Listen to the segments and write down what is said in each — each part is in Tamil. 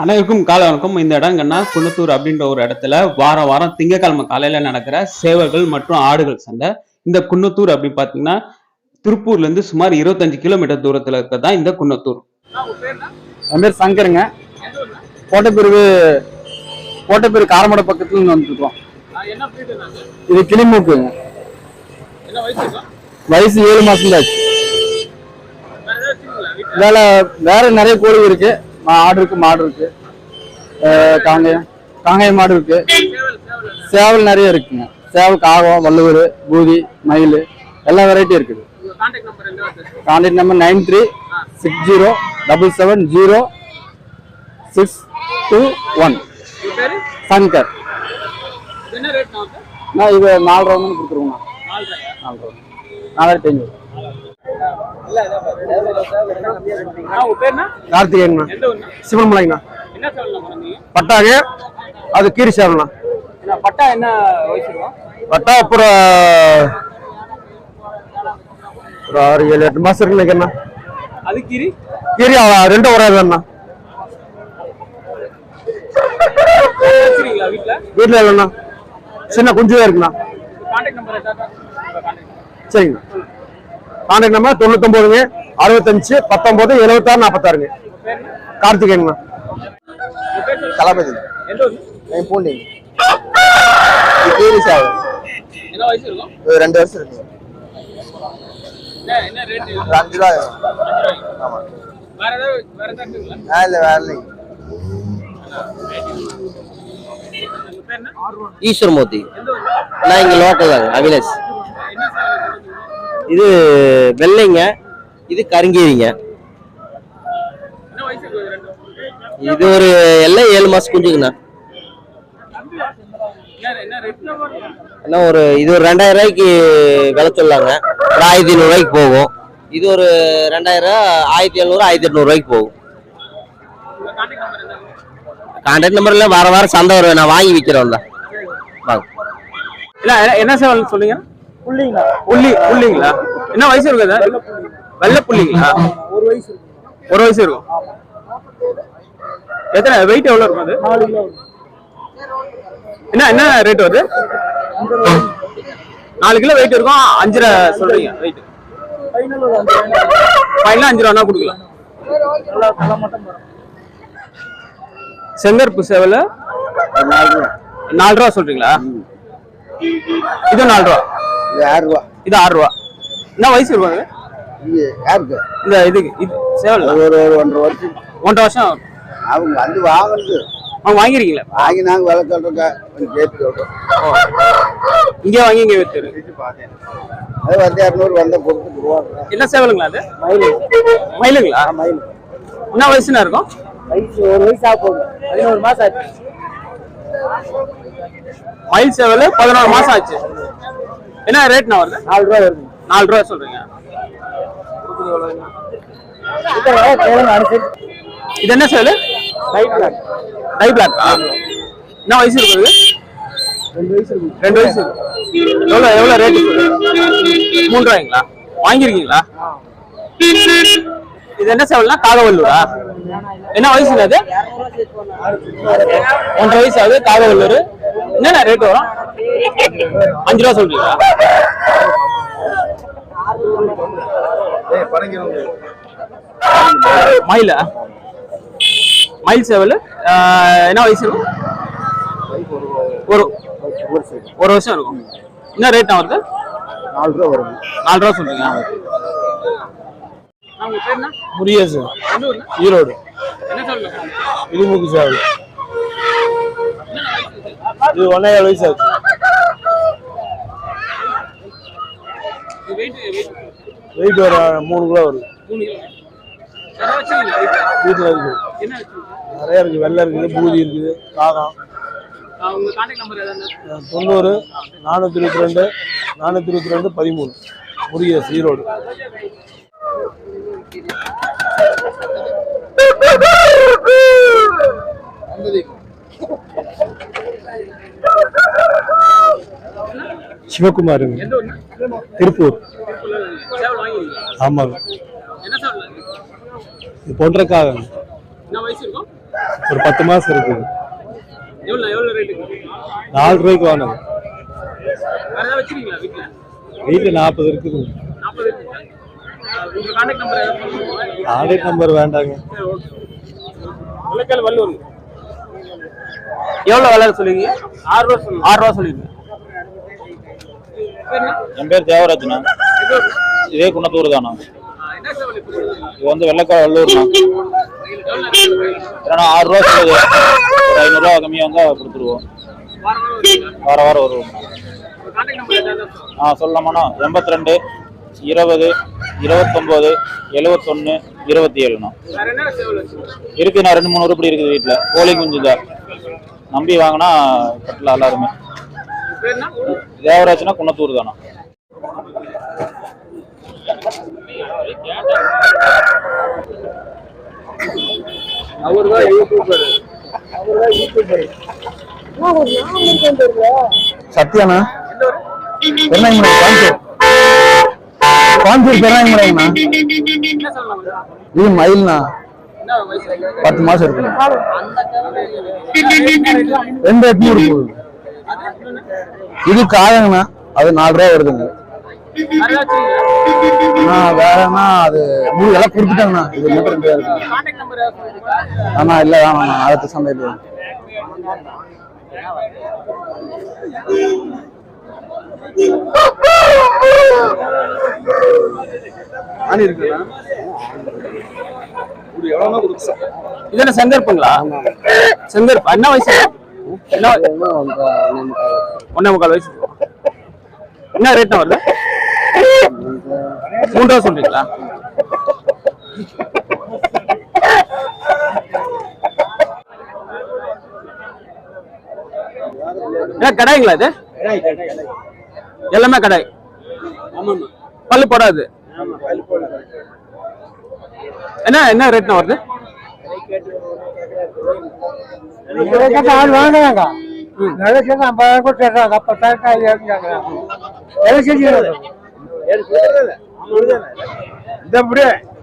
அனைவருக்கும் காலை வணக்கம் இந்த இடங்கன்னா குன்னத்தூர் அப்படின்ற ஒரு இடத்துல வாரம் வாரம் திங்கக்கிழமை காலையில நடக்கிற சேவல்கள் மற்றும் ஆடுகள் சண்டை இந்த குன்னத்தூர் அப்படின்னு பாத்தீங்கன்னா திருப்பூர்ல இருந்து சுமார் இருபத்தஞ்சு கிலோமீட்டர் தூரத்துல இருக்கதான் இந்த குன்னத்தூர். என் பேர் சங்கருங்க. கோட்டைப்பிரிவு கோட்டைப்பிரிவு காரமடை பக்கத்துல இருந்து வந்துருக்கோம். இது கிளிமூக்குங்க. வயசு ஏழு மாசம் தான் வேலை வேற நிறைய கோழி இருக்கு. ஆடு இருக்கு மாடு இருக்கு. காங்கேயம் காங்கேயம் மாடு இருக்கு. சேவல் நிறைய இருக்குங்க. சேவல் காகம் வள்ளுவர் பூதி மயில் எல்லா வெரைட்டியும் இருக்குது. Contact number nine three six zero double seven zero six two one Shankar நான் இது நாலு ரவுண்ட் கொடுத்துருவோங்க நாலு ரவுண்ட் நாலாயிரத்தி ஐநூறு. கார்த்திகேயன்ண்ணா சிவன்மலைங்கண்ணா. பட்டாங்க அது கீரி சேவல்ண்ணா பட்டா என்ன பட்டா அப்புறம் ஒரு ஆறு ஏழு எட்டு மாசம் இருக்கு நினைக்கிறேண்ணா. அது கிரி? கீரி ரெண்டும் ஒரே வச்சிருக்கீங்களா வீட்டுல இல்லைண்ணா. சின்ன இருக்குண்ணா. சரிங்கண்ணா. கான்டாக்ட் நம்பர் தொண்ணூத்தொம்போதுங்க அறுபத்தஞ்சு பத்தொம்போது எழுபத்தாறு நாற்பத்தாறுங்க கார்த்திகேயன்ண்ணா தளபதி? என் பூண்டி. கீரி சேவல் என்ன வயசு இருக்கும்? இது ரெண்டு வருஷம் அஞ்சு ரூபா ஆமா. ஆ இல்லை வேற இல்லைங்க. எந்த ஊரு? நான் இங்க லோக்கல் தாங்க அவினாஷ் இது? வெள்ளைங்க இது கருங்கீரிங்க. இது ஒரு எல்லாம் ஏழு மாசம் குஞ்சுங்கண்ணா. என்ன ஒரு இது ஒரு ரெண்டாயிரம் ரூபாய்க்கு விலை சொல்லாங்க. ஒரு ஆயிரத்தி ஐநூறுரூவாய்க்கு போகும். இது ஒரு ரெண்டாயிரம் ஆயிரத்தி எழுநூறு ஆயிரத்தி எட்நூறுவாய்க்கு போகும். கான்டாக்ட் நம்பர் நம்பர்ல வார வாரம் சந்தை வரும் நான் வாங்கி விற்கிறேன் தான் வாங்க. என்ன- என்ன சொல்லுங்க புள்ளி புள்ளிங்களா? என்ன வயசு இருக்கு அது? வெள்ளை புள்ளிங்களா? ஒரு வயசு ஒரு வயசு இருக்கும். எத்தனை வெயிட் எவ்வளவு இருக்கும் அது? என்ன என்ன ரேட் வருது? நாலு கிலோ வெயிட் இருக்கும் அஞ்சரை சொல்றீங்க வெயிட் ஃபைனலா அஞ்சு ரூபா கொடுக்கலாம். செங்கற்பு சேவல. நாலு ரூபா. சொல்றீங்களா? இது நாலு ரூபா. ஆறு ரூபா. இது ஆறு ரூபா. என்ன வயசு அது? இது யாருக்கு? இந்த இதுக்கு இது சேவல் ஒரு ஒரு ஒன்றரை வருஷம். ஒன்றரை வருஷம் அவங்க வந்து வாங்கினது அவங்க வாங்கிருக்கீங்களா? வாங்கி நாங்கள் விலை சொல்றோங்க கொஞ்சம் கேட்டு சொல்றோம் இங்கே வாங்கி இங்கே வித்துரு? பார்த்தேன் அது வந்து இரநூறு வந்தால் கொடுத்துட்டு போவாங்க என்ன சேவலுங்களா அது? மயில். மயிலுங்களா? மயில். என்ன வயசுனா இருக்கும்? வயசு ஒரு வயசு ஆக போகுது. பதினோரு மாசம் ஆச்சு. மயில் சேவல் பதினோரு மாசம் ஆச்சு. என்ன ரேட்னா வருது? நாலு ரூபா வருது. நாலு ரூபா சொல்றீங்க. இது என்ன சேவல் லைட்ல டை பிளாக் என்ன வயசு இருக்குது ரெண்டு வயசு இருக்கு. ரெண்டு வயசு எவ்வளோ எவ்வளோ ரேட்டு மூணு ரூபாய்ங்களா? வாங்கியிருக்கீங்களா இது என்ன சேவல்னா காகவல்லூரா என்ன வயசுங்க அது? ஒன்றரை வயசு ஆகுது காகவல்லூர் என்னென்ன ரேட் வரும்? அஞ்சு ரூபா சொல்றீங்களா? மயிலா? மயில் சேவல். என்ன வயசு இருக்கும்? ஒரு ஒரு வருஷம் இருக்கும். என்ன ரேட் வருது? நாலு ரூபா வருது நாலு ரூபா சொல்றீங்க ஊர்ல ஈரோடு. என்ன சொல்லுங்க இடிமுக்கு சேவல். இது ஒன்னே ஏழு வயசு ஆச்சு. வெயிட் ஒரு மூணு கிலோ வருது. வீட்டில் இருக்குது நிறைய இருக்குது வெள்ளை இருக்குது பூதி இருக்குது காகம். தொண்ணூறு நானூற்றி இருபத்தி ரெண்டு நானூற்றி இருபத்தி ரெண்டு பதிமூணு. முருகேஸ் ஈரோடு. சிவகுமாருங்க திருப்பூர். ஆமாங்க. என்ன சேவல் இது பொன்றக்காக ஒரு பத்து மாசம் இருக்குது. நாலு ரூபாய்க்கு வாங்கினது வீட்டில் நாற்பது இருக்குது. கான்டாக்ட் நம்பர் வேண்டாங்க. வல்லூர். எவ்வளோ விலை சொல்லுவீங்க? ஆறு ரூபா சொல்லுங்க. ஆறு ரூபா சொல்லிடுங்க என் பேர் தேவராஜ்ண்ணா. இதே குன்னத்தூர் தானா இது வந்து வெள்ளக்கார வள்ளூர்ண்ணா. ஏன்னா ஆறு ரூபா சொல்லுது. ஒரு ஐநூறுரூவா கம்மியாக வந்தால் கொடுத்துருவோம். வார வாரம் வருவோம். ஆ சொல்லலாமாண்ணா? எண்பத்தி ரெண்டு இருபது இருபத்தொம்போது எழுவத்தொன்று இருபத்தி ஏழுண்ணா இருக்குண்ணா ரெண்டு மூணு உருப்படி இருக்குது வீட்டில் கோழி குஞ்சு தான் நம்பி வாங்கினா கட்டலாம் எல்லாருமே. தேவராஜ்னா குன்னத்தூர் தானா? அவர் தான் யூடியூபர் கோயம்புத்தூர் கோயம்புத்தூர் சொல்லலாம் இது மயில்ண்ணா. பத்து மாசம் இருக்குண்ணா. ரெண்டு எட்நூறு போகுது. இது காயங்கண்ணா அது நாலு ரூபா வருதுங்க. வேற ஏதாச்சும் ஆ வேறண்ணா அது மூணு எல்லாம் கொடுத்துட்டாங்கண்ணா. இது மட்டும் ஆனா இல்ல வேணாண்ணா அடுத்த சந்தையில் இது என்ன செங்கற்புங்களா? செங்கற்பு. என்ன வயசு என்ன? ஒன்னே முக்கால் வயசு. என்ன ரேட்னா வருது? ரூபா சொல்றீங்களா? என்ன கடாய்ங்களா இது? எல்லாமே கடாய். பல்லு போடாது. என்ன என்ன ரேட்னா வருது?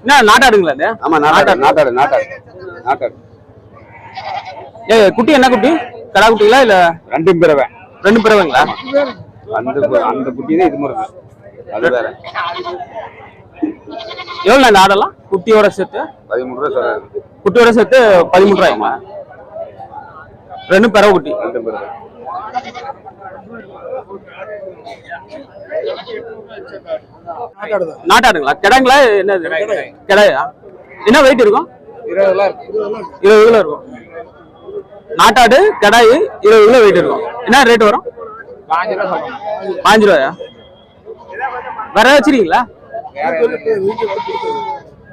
என்ன நாட்டாடுங்களா இது? ஆமா நாட்டாடு நாட்டாடு. நாட்டாடு நாட்டாடு. ஏ குட்டி என்ன குட்டி? கடா குட்டிங்களா இல்ல? ரெண்டும் பிறவை. ரெண்டு பிறவைங்களா? அந்த அந்த குட்டி தான் இது முறை அது வேற. எவ்வளோ இந்த ஆடெல்லாம்? குட்டியோட சேர்த்து? பதிமூணு ரூபா சொல்றாரு குட்டியோட சேர்த்து பதிமூணு ரூபாய்ங்களா ரெண்டும் பிறவை குட்டி? நாட்டாடுங்களா? கிடாங்களா? என்னது? கிடாயா என்ன வெயிட் இருக்கும்? இருபது கிலோ இருக்கும். நாட்டாடு கிடாய் இருபது கிலோ வெயிட் இருக்கும். என்ன ரேட் வரும்? பாஞ்சு ரூபாயா வேற வச்சிருக்கீங்களா?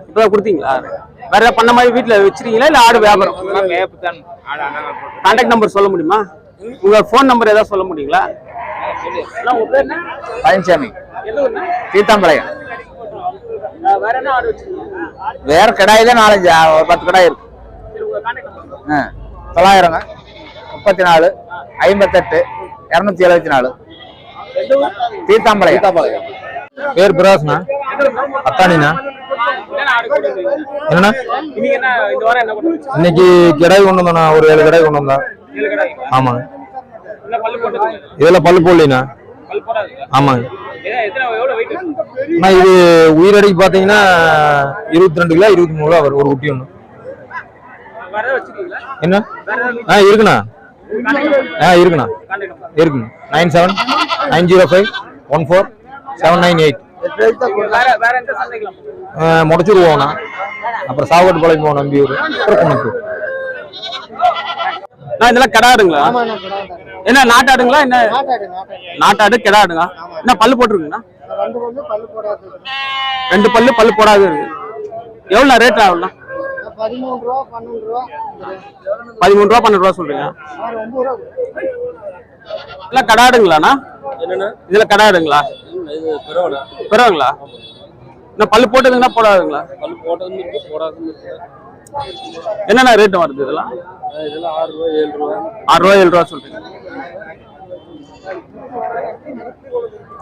இப்பதான் கொடுத்தீங்களா? வேற ஏதாவது பண்ண மாதிரி வீட்டுல வச்சிருக்கீங்களா? இல்ல ஆடு வியாபாரம்? கான்டாக்ட் நம்பர் சொல்ல முடியுமா? உங்க ஃபோன் நம்பர் ஏதாவது சொல்ல முடியுங்களா? பழனிசாமி? சீத்தாம்பாளையம் வேற என்ன ஆடு வச்சிருக்கீங்க? வேற கடாய் தான் நாலஞ்சு ஒரு பத்து கடாய் இருக்கு. தொள்ளாயிரங்க முப்பத்தி நாலு ஐம்பத்தெட்டு இரநூத்தி எழுபத்தி நாலு தீர்த்தாம்பாளையம். பேர் பிரகாஷ்ண்ணா. அத்தானிண்ணா என்னண்ணா? இன்னைக்கு கிடாய் கொண்டு வந்தோண்ணா ஒரு ஏழு கிடாய் கொண்டு வந்தா ஆமாங்க. என்ன பல்லு போட்டது? இதில் பல்லு ஆமாங்க. அண்ணா இது உயிரடிக்கு பார்த்தீங்கன்னா இருபத்தி ரெண்டு கிலோ இருபத்தி மூணு கிலோ வரும். ஒரு குட்டி ஒன்று என்ன? ஆ இருக்குண்ணா. ஆ இருக்குண்ணா. இருக்குங்க nine seven nine zero five one four seven nine eight. வேற வேற எந்த சந்தைக்கலாம் முடச்சிருவோண்ணா அப்புறம் சாவட்டு பாளையம் போவோம் நம்பியூர். அப்புறம் குணத்தூர் நான் இதெல்லாம் கிடாடுங்களா? என்ன நாட்டாடுங்களா? என்ன? நாட்டாடு கிடாடுங்க என்ன பல்லு போட்டிருக்குங்களா? ரெண்டு பல்லு பல்லு போடாது. இருக்கு எவ்வளோ ரேட் ஆகும்ண்ணா பதிமூணு ரூபா பன்னெண்டு ரூபா பதிமூணு ரூபா பன்னெண்டு ரூபா சொல்றீங்க. ஒன்பது ரூபா இதெல்லாம் கடாடுங்களாண்ணா? இதுல கடாடுங்களா பிறவங்களா இன்னும் பல்லு போட்டதுங்கன்னா போடாதுங்களா? பல் போட்டதும் இருக்கு போடாதும் இருக்கு. என்னென்ன ரேட் வருது இதெல்லாம்? இதெல்லாம் ஆறு ரூபா ஏழு ரூபா ஆறு ரூபா ஏழு ரூபா சொல்றீங்க.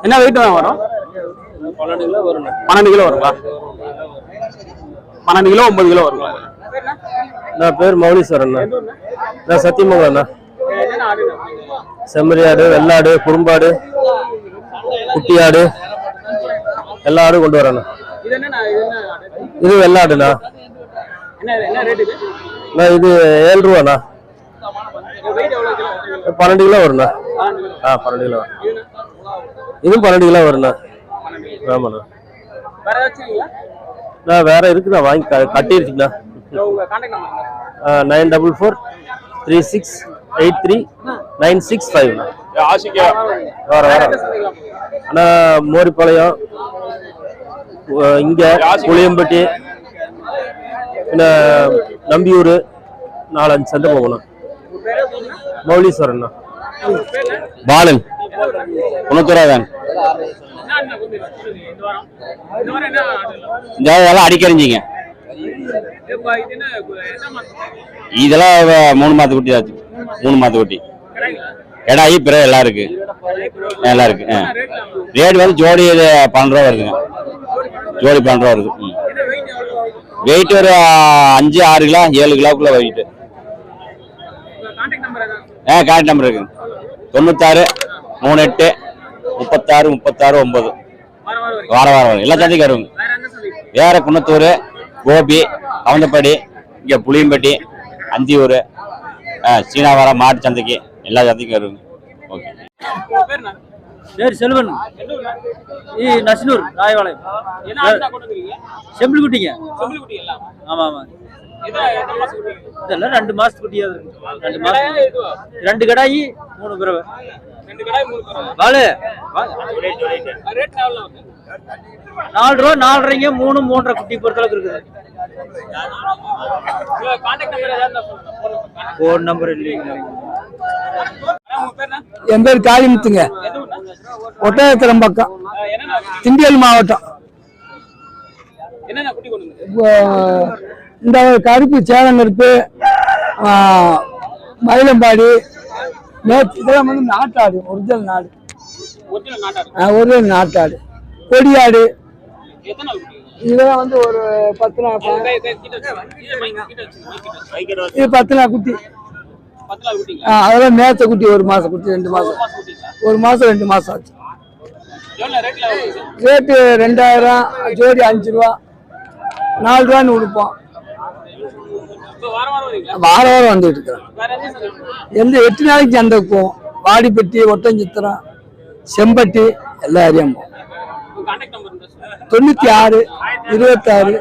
என்ன வெயிட் தான் வரும்? பன்னெண்டு கிலோ வரும் பன்னெண்டு கிலோ வருங்களா? பன்னெண்டு கிலோ ஒன்பது கிலோ வருங்களா? நான் பேர் மௌலீஸ்வரண்ணா நான் சத்தியமங்கலண்ணா செம்மறியாடு வெள்ளாடு குறும்பாடு குட்டியாடு எல்லா ஆடும் கொண்டு வரேண்ணா இது வெள்ளாடுண்ணா இது ஏழு ரூபாண்ணா. பன்னெண்டு கிலோ வருண்ணா. ஆ பன்னெண்டு கிலோ. இதுவும் பன்னெண்டு கிலோ வருண்ணா. ஆமாண்ணா. நான் வேற இருக்குண்ணா வாங்கி க- கட்டிருச்சுண்ணா. இல்லை உங்க contact number nine double four three six eight three nine six ஃபைவ்ண்ணா ஆசிக்கா வர வர. அண்ணா மோரிப்பாளையம். இங்க புளியம்பட்டி. பின்ன நம்பியூர். நாலஞ்சு சந்தை போகணும். மௌலீஸ்வரண்ணா பாலன். குணத்துறாதான் இந்த இதெல்லாம் அடிக்கறிஞ்சிங்க இதெல்லாம் மூணு மாத்து குட்டி ஆச்சு மூணு மாத்து குட்டி. எடா ஐ பிற எல்லாம் இருக்கு. எல்லாம் இருக்கு ஆ. ரேட் வந்து ஜோடி பன்னெண்டு ரூபா வருதுங்க ஜோடி பன்னெண்டு ரூபா வருது ம். வெயிட் ஒரு அஞ்சு ஆறு கிலோ ஏழு கிலோக்குள்ள வெயிட் கான்டாக்ட் நம்பர் ஆ கார்டு நம்பர் இருக்குங்க தொண்ணூத்தாறு மூணு எட்டு முப்பத்தாறு முப்பத்தாறு ஒன்பது. வாரம் வாரம் வரும் எல்லா சந்தைக்கும் வருங்க. வேற குன்னத்தூர் கோபி கவுந்தப்பாடி இங்கே புளியம்பட்டி அந்தியூர் சீனாவரம் மாட்டு சந்தைக்கு. எல்லா வருங்க ஓகே பேர் பேர் செல்வன்? ஈ நசினூர் ராயவாளையம் செம்பிள் குட்டிங்க செம்பிள் குட்டி எல்லாம். ஆமா ஆமா. இதெல்லாம் ரெண்டு மாசத்து குட்டியா இருக்கு ரெண்டு கடாயா மாசம் ரெண்டு கடாயி மூணு பிறவை. வாழு நாலு ரூபா நாலரைங்க மூணு மூன்றரை குட்டி பொறுத்தளவுக்கு இருக்குது. ஃபோன் நம்பர் இல்லைங்க என் பேர் காளிமுத்துங்க. ஒட்டயத்திரம் பக்கம் திண்டியல் மாவட்டம். இந்த கருப்பு சேலங்கருப்பு மயிலம்பாடி. நேற்று இதெல்லாம் வந்து நாட்டாடு ஒரிஜினல் நாடு. ஒரிஜினல் நாட்டாடு. கொடியாடு. இதெல்லாம் வந்து ஒரு பத்து நாள் இது பத்து நாள் குட்டி பத்து நாள் குட்டிங்களா ஆ, அதெல்லாம் மேய்ச்ச குட்டி ஒரு மாசம் குட்டி ரெண்டு மாசம். ஒரு மாசம் ரெண்டு மாசம் ஆச்சு. ரேட்டு ரெண்டாயிரம் ஜோடி அஞ்சு ரூபா. நாலு ரூபான்னு கொடுப்போம் இப்போ வாரம் வந்துட்டு இருக்கிறேன் எந்த எட்டு நாளைக்கு சந்தை போவோம் வாடிப்பட்டி ஒட்டஞ்சித்திரம் செம்பட்டி எல்லா ஏரியாவும் தொண்ணூற்றி ஆறு இருபத்தாறு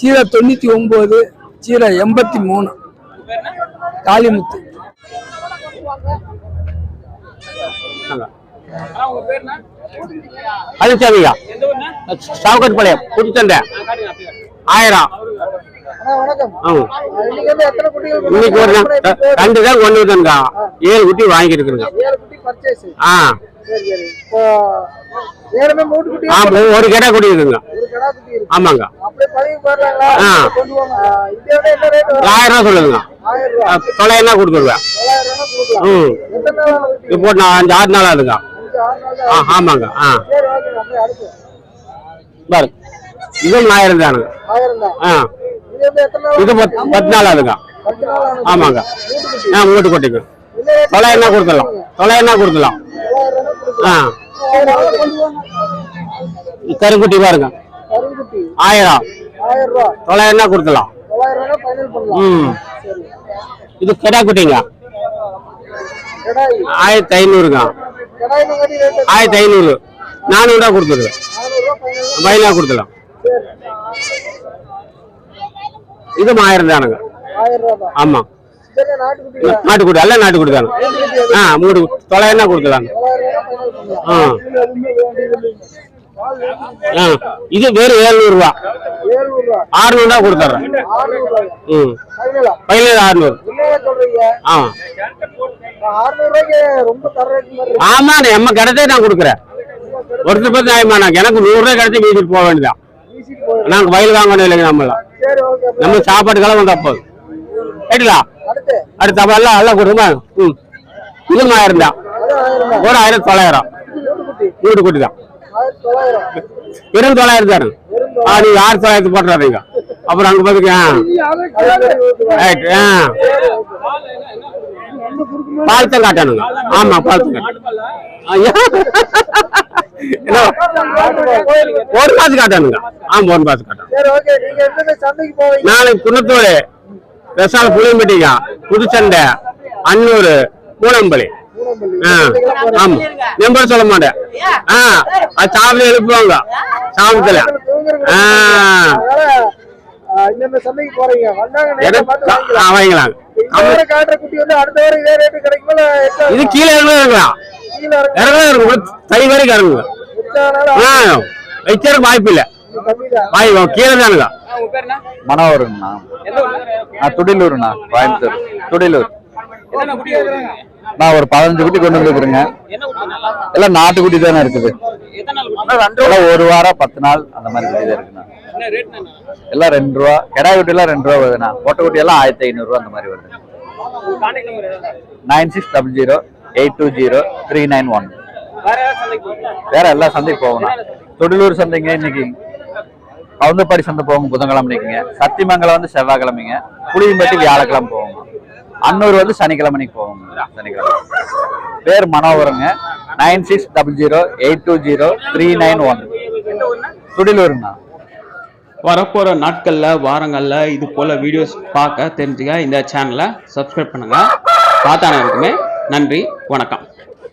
சீரோ தொண்ணூற்றி ஒம்பது சீரோ எண்பத்தி மூணு. காளிமுத்து. அண்ணா உங்க பேர் என்ன? பழனிசாமியா சாவுக்கட் பாளையம் அப்படியே ஆயிரம். இன்னைக்கு வந்து எத்தனை குட்டிகள் இன்னைக்கு ஒரு ரெண்டு தான் கொண்டு வந்துருங்க ஏழு குட்டி பர்ச்சேஸ் ஆ. ஒரு கடை குடி இருக்குங்க. ஒரு கடா குட்டி இருக்கு. ஆமாங்க. ஆயிரம் ரூபா சொல்லுங்க தொள்ளாயிரம் கொடுத்துருவேன். ரூபா கொடுக்கலாம். ம். இப்போ நான் அஞ்சு ஆறு நாள் ஆகுதுங்க. ஆ. ஆமாங்க ஆ. பாரு இதுவும் ஆயிரம் தானுங்க. தான். ஆ. இது பத்து பத்து நாள் ஆகுதுங்க ஆமாங்க. ஆ மூட்டு கொட்டிங்க. தொள்ளாயிரம் கொடுத்துடலாம். தொள்ளாயிரம் கொடுத்துடலாம். தொள்ளாயிரம் ரூபா கொடுக்கலாம் ஆ கருக்குட்டி பாருங்க. கருங்குட்டி. ஆயிரம். தொள்ளாயிரம் கொடுத்துடலாம் ஃபைனல் பண்ணலாம். ம். இது கிடா குட்டிங்க. ஆயிரத்தி ஐநூறுங்க. ஆயிரத்தி ஐநூறு. நானூறுரூவா கொடுத்துருவேன். பைனா ஃபைனல் கொடுத்துடலாம். இது ஆயிரம் தானுங்க. ஆமாம் நாட்டுக்குடி எல்லாம் நாட்டுக்குடி தானே. ஆ மூணு தொள்ளாயிரம் கொடுத்துடலாங்க ஆ. ஆ இது வெறும் ஏழ்நூறுவா. ஏழுநூறுவா ஆறுநூறுவா கொடுத்துட்றேன். ம். பதினேழு ஆறுநூறு. ஆமா நம்ம கிடைச்சே நான் கொடுக்குறேன். ஒருத்தர் பத்தி எனக்கு நூறுரூவா கிடைச்சி வீட்டுக்கு போக வேண்டியதான் நாங்கள் வயல் வாங்கணும் இல்லைங்க நம்மளாம் நம்ம சாப்பாட்டுக்கெல்லாம் வந்தா போதும். கேட்டுலா அடுத்து. எல்லாம் எல்லாம் கொடுக்குமா ம். இது ஆயிரம் தான். ஒரு ஆயிரத்தி தொள்ளாயிரம். வீடு குட்டி தான். வெறும் தொள்ளாயிரம். தானே ஆ நீங்க ஆயிரத்தி தொள்ளாயிரத்தி போட்டுறாதீங்க. அப்புறம் அங்க பாத்துக்க பால்த்தம் காட்டணுங்க ஆமா என்ன? ஒரு பாத்து காட்டணுங்க ஆமா ஒரு பாத்து காட்டணும் நாளைக்கு குன்னத்தூர் வெசால புளியம்பட்டிங்க புதுச்சண்டை அன்னூர் கூடம்பள்ளி ஆ. ஆமா. நம்பர் சொல்ல மாட்டேன். ஆ. அது சாப்பிட்டு எழுப்புவாங்க. சாப்பிட்டுல ஆ. சந்தைக்கு போறீங்க. வந்தாங்க இந்த வாரம் காட்டுற குட்டி வந்து அடுத்த வாரம் இதே ரேட்டு கிடைக்குமா இல்ல எச்சா இது கீழே இறங்கலாம். இருக்கலாம் இறங்கலாம். இருக்கும் தை வரைக்கும் இறங்குங்க வைக்கிறதுக்கு வாய்ப்பு இல்லை. கம்மி தான். வாய் கீழே தானுங்க மனோகருங்கண்ணா நான் துடிலூர்ண்ணா கோயம்புத்தூர். துடிலூர். நான் ஒரு பதினஞ்சு குட்டி கொண்டு வந்துருக்குறேங்க. எல்லாம் நாட்டு குட்டி தானே இருக்குது. ஒரு வாரம் பத்து நாள் அந்த மாதிரி குட்டி தான் இருக்குண்ணா. எல்லாம் ரெண்டு ரூபா. கிடாய் குட்டி எல்லாம் ரெண்டு ரூபா வருதுண்ணா. பொட்டை குட்டி எல்லாம் ஆயிரத்தி ஐநூறு ரூபா அந்த மாதிரி வருது. Nine six double zero eight two zero three nine one. வேற எல்லா சந்தைக்கு போகணும் தொடிலூர் சந்தைங்க இன்னைக்கு கவுந்தப்பாடி சந்தை போவோங்க புதன்கிழமை நிற்குங்க சத்தியமங்கலம் வந்து செவ்வாய்க்கிழமைங்க. புளியம்பட்டி வியாழக்கிழமை போவோங்க அன்னூர் வந்து சனிக்கிழமைக்கு போவோங்க சனிக்கிழமை. பேர் மனோகரங்க. Nine six double zero eight two zero three nine one. துடிலூருங்கண்ணா வரப்போகிற நாட்களில் வாரங்களில் இது போல் வீடியோஸ் பார்க்க தெரிஞ்சுக்க இந்த சேனலை சப்ஸ்கிரைப் பண்ணுங்கள் பார்த்தானே இருக்குமே நன்றி வணக்கம்.